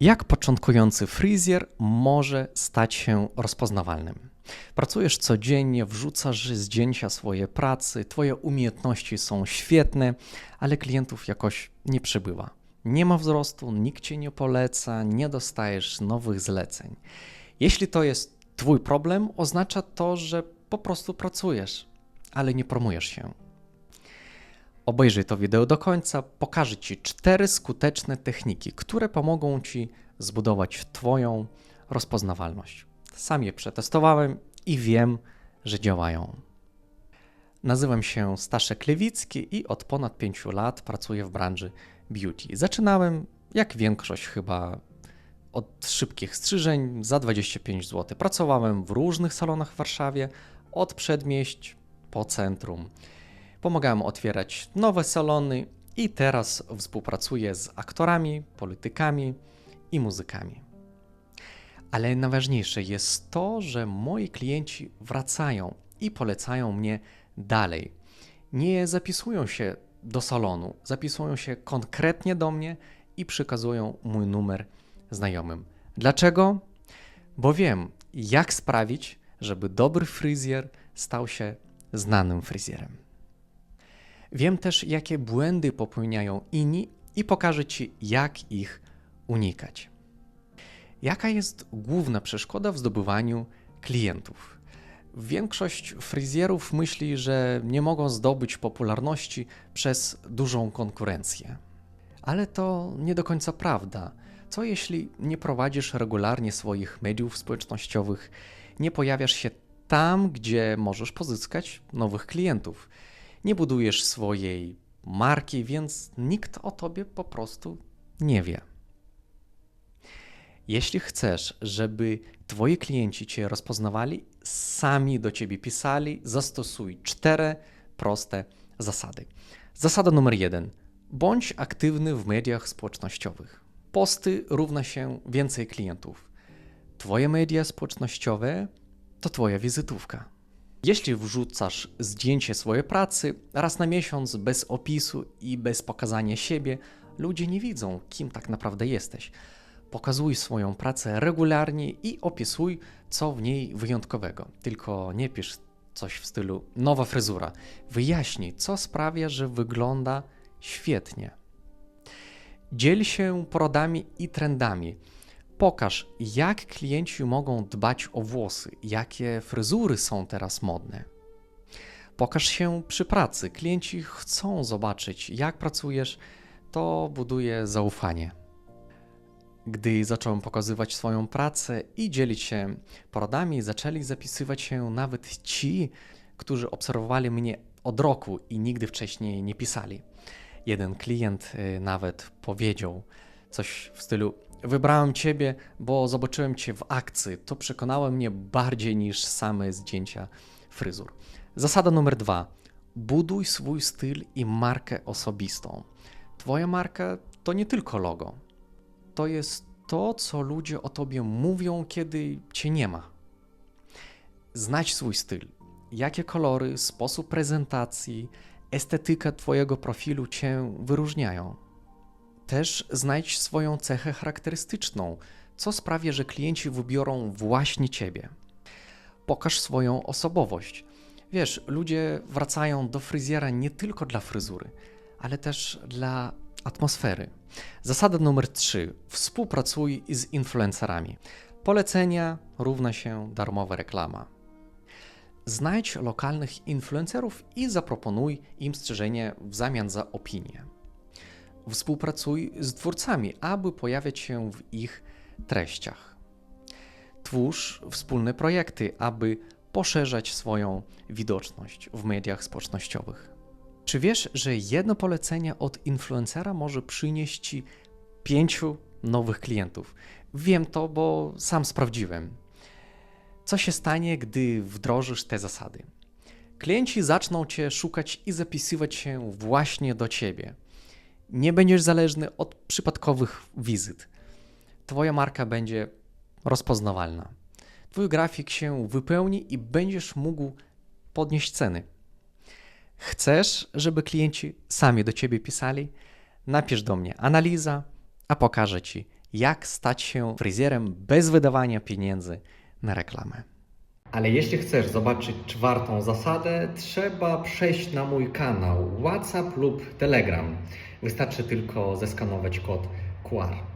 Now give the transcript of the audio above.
Jak początkujący fryzjer może stać się rozpoznawalnym? Pracujesz codziennie, wrzucasz zdjęcia swojej pracy, twoje umiejętności są świetne, ale klientów jakoś nie przybywa. Nie ma wzrostu, nikt cię nie poleca, nie dostajesz nowych zleceń. Jeśli to jest twój problem, oznacza to, że po prostu pracujesz, ale nie promujesz się. Obejrzyj to wideo do końca, pokażę Ci cztery skuteczne techniki, które pomogą Ci zbudować Twoją rozpoznawalność. Sam je przetestowałem i wiem, że działają. Nazywam się Staszek Lewicki i od ponad 5 lat pracuję w branży beauty. Zaczynałem, jak większość chyba, od szybkich strzyżeń za 25 zł. Pracowałem w różnych salonach w Warszawie, od przedmieść po centrum. Pomagałem otwierać nowe salony i teraz współpracuję z aktorami, politykami i muzykami. Ale najważniejsze jest to, że moi klienci wracają i polecają mnie dalej. Nie zapisują się do salonu, zapisują się konkretnie do mnie i przekazują mój numer znajomym. Dlaczego? Bo wiem, jak sprawić, żeby dobry fryzjer stał się znanym fryzjerem. Wiem też, jakie błędy popełniają inni i pokażę Ci, jak ich unikać. Jaka jest główna przeszkoda w zdobywaniu klientów? Większość fryzjerów myśli, że nie mogą zdobyć popularności przez dużą konkurencję. Ale to nie do końca prawda. Co jeśli nie prowadzisz regularnie swoich mediów społecznościowych, nie pojawiasz się tam, gdzie możesz pozyskać nowych klientów? Nie budujesz swojej marki, więc nikt o tobie po prostu nie wie. Jeśli chcesz, żeby Twoi klienci Cię rozpoznawali, sami do Ciebie pisali, zastosuj cztery proste zasady. Zasada numer jeden. Bądź aktywny w mediach społecznościowych. Posty równa się więcej klientów. Twoje media społecznościowe to Twoja wizytówka. Jeśli wrzucasz zdjęcie swojej pracy raz na miesiąc bez opisu i bez pokazania siebie, ludzie nie widzą, kim tak naprawdę jesteś. Pokazuj swoją pracę regularnie i opisuj, co w niej wyjątkowego. Tylko nie pisz coś w stylu nowa fryzura. Wyjaśnij, co sprawia, że wygląda świetnie. Dziel się poradami i trendami. Pokaż, jak klienci mogą dbać o włosy, jakie fryzury są teraz modne. Pokaż się przy pracy. Klienci chcą zobaczyć, jak pracujesz, to buduje zaufanie. Gdy zacząłem pokazywać swoją pracę i dzielić się poradami, zaczęli zapisywać się nawet ci, którzy obserwowali mnie od roku i nigdy wcześniej nie pisali. Jeden klient y, nawet powiedział coś w stylu: Wybrałem Ciebie, bo zobaczyłem Cię w akcji. To przekonało mnie bardziej niż same zdjęcia fryzur. Zasada numer dwa. Buduj swój styl i markę osobistą. Twoja marka to nie tylko logo. To jest to, co ludzie o tobie mówią, kiedy cię nie ma. Znajdź swój styl. Jakie kolory, sposób prezentacji, estetyka Twojego profilu Cię wyróżniają. Też znajdź swoją cechę charakterystyczną, co sprawia, że klienci wybiorą właśnie Ciebie. Pokaż swoją osobowość. Wiesz, ludzie wracają do fryzjera nie tylko dla fryzury, ale też dla atmosfery. Zasada numer 3. Współpracuj z influencerami. Polecenia równa się darmowa reklama. Znajdź lokalnych influencerów i zaproponuj im strzeżenie w zamian za opinię. Współpracuj z twórcami, aby pojawiać się w ich treściach. Twórz wspólne projekty, aby poszerzać swoją widoczność w mediach społecznościowych. Czy wiesz, że jedno polecenie od influencera może przynieść ci pięciu nowych klientów? Wiem to, bo sam sprawdziłem. Co się stanie, gdy wdrożysz te zasady? Klienci zaczną cię szukać i zapisywać się właśnie do ciebie. Nie będziesz zależny od przypadkowych wizyt. Twoja marka będzie rozpoznawalna. Twój grafik się wypełni i będziesz mógł podnieść ceny. Chcesz, żeby klienci sami do ciebie pisali? Napisz do mnie analiza, a pokażę ci, jak stać się fryzjerem bez wydawania pieniędzy na reklamę. Ale jeśli chcesz zobaczyć czwartą zasadę, trzeba przejść na mój kanał WhatsApp lub Telegram. Wystarczy tylko zeskanować kod QR.